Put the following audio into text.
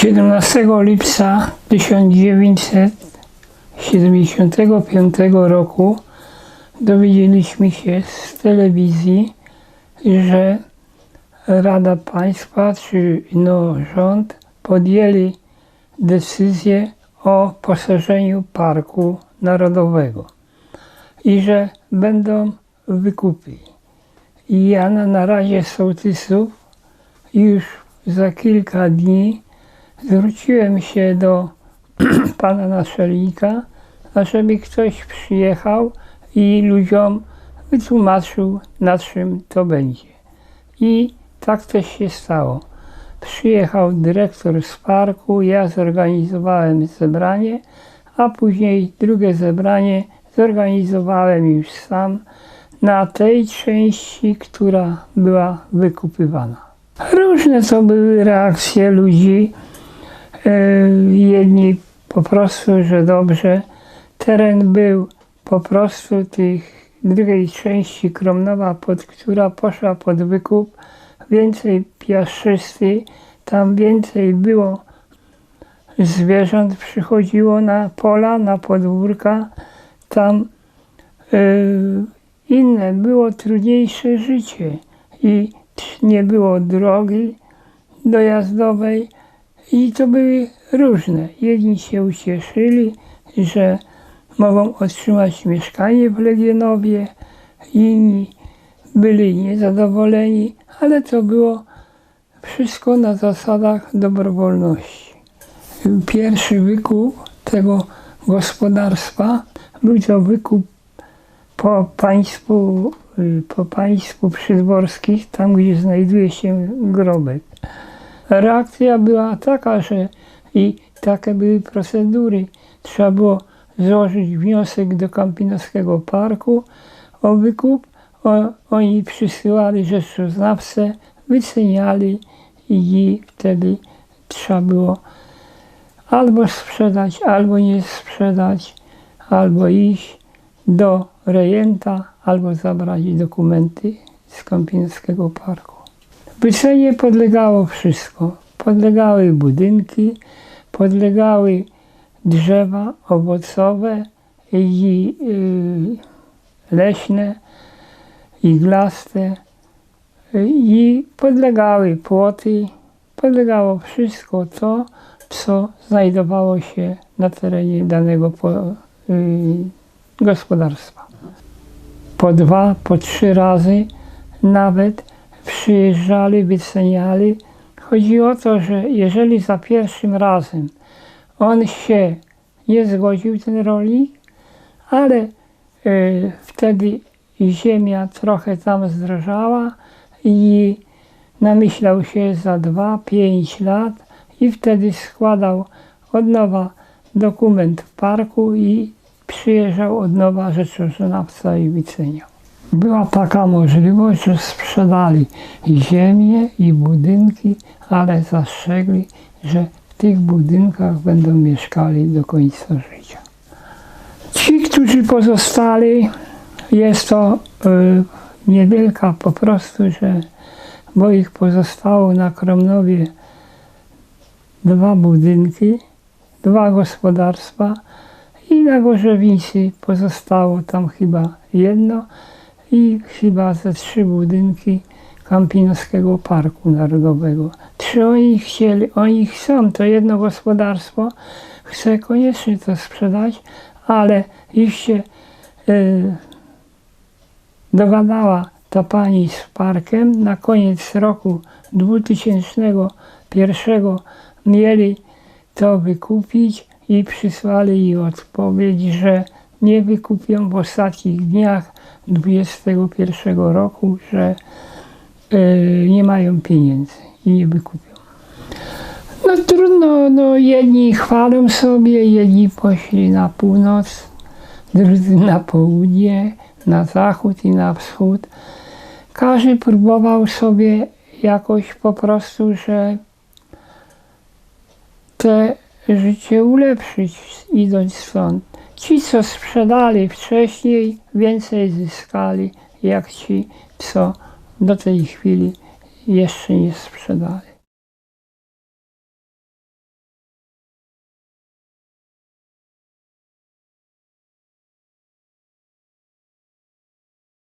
17 lipca 1975 roku dowiedzieliśmy się z telewizji, że Rada Państwa czy no, rząd podjęli decyzję o poszerzeniu Parku Narodowego i że będą wykupy. I ja na, na razie sołtysów już za kilka dni zwróciłem się do pana naczelnika, ażeby ktoś przyjechał i ludziom wytłumaczył, na czym to będzie. I tak też się stało. Przyjechał dyrektor z parku, ja zorganizowałem zebranie, a później drugie zebranie zorganizowałem już sam na tej części, która była wykupywana. Różne to były reakcje ludzi. E, Jedni po prostu, że dobrze. Teren był po prostu tych drugiej części Kromnowa, pod, która poszła pod wykup. Więcej piaszczysty, tam więcej było zwierząt, przychodziło na pola, na podwórka. Tam e, inne, było trudniejsze życie i nie było drogi dojazdowej i to były różne. Jedni się ucieszyli, że mogą otrzymać mieszkanie w Legionowie, inni byli niezadowoleni, ale to było wszystko na zasadach dobrowolności. Pierwszy wykup tego gospodarstwa był to wykup po państwu, po państwu przydworskich, tam gdzie znajduje się grobek. Reakcja była taka, że i takie były procedury. Trzeba było złożyć wniosek do Kampinoskiego Parku o wykup. O, oni przysyłali rzeczoznawcę, wyceniali i wtedy trzeba było albo sprzedać, albo nie sprzedać, albo iść do rejenta, albo zabrać dokumenty z Kąpińskiego Parku. Wycenie podlegało wszystko. Podlegały budynki, podlegały drzewa owocowe i y, leśne, iglaste i podlegały płoty, podlegało wszystko to, co znajdowało się na terenie danego y, gospodarstwa. Po dwa, po trzy razy nawet przyjeżdżali, wyceniali. Chodzi o to, że jeżeli za pierwszym razem on się nie zgodził, ten rolnik, ale y, wtedy ziemia trochę tam zdrożała i namyślał się za dwa, pięć lat i wtedy składał od nowa dokument w parku i przyjeżdżał od nowa rzeczoznawca i wyceniał. Była taka możliwość, że sprzedali ziemię, i budynki, ale zastrzegli, że w tych budynkach będą mieszkali do końca życia. Ci, którzy pozostali, jest to y, niewielka po prostu, że bo ich pozostało na Kromnowie dwa budynki, dwa gospodarstwa i na Gorzewicy pozostało tam chyba jedno i chyba ze trzy budynki Kampinoskiego Parku Narodowego. Czy oni chcieli, oni chcą to jedno gospodarstwo, chce koniecznie to sprzedać, ale już się y, dogadała ta pani z parkiem. Na koniec roku 2001 mieli to wykupić i przysłali jej odpowiedź, że nie wykupią w ostatnich dniach 2021 roku, że y, nie mają pieniędzy i nie wykupią. No trudno, no jedni chwalą sobie, jedni poszli na północ, drudzy na południe, na zachód i na wschód. Każdy próbował sobie jakoś po prostu, że te życie ulepszyć, idąc stąd. Ci, co sprzedali wcześniej, więcej zyskali, jak ci, co do tej chwili jeszcze nie sprzedali.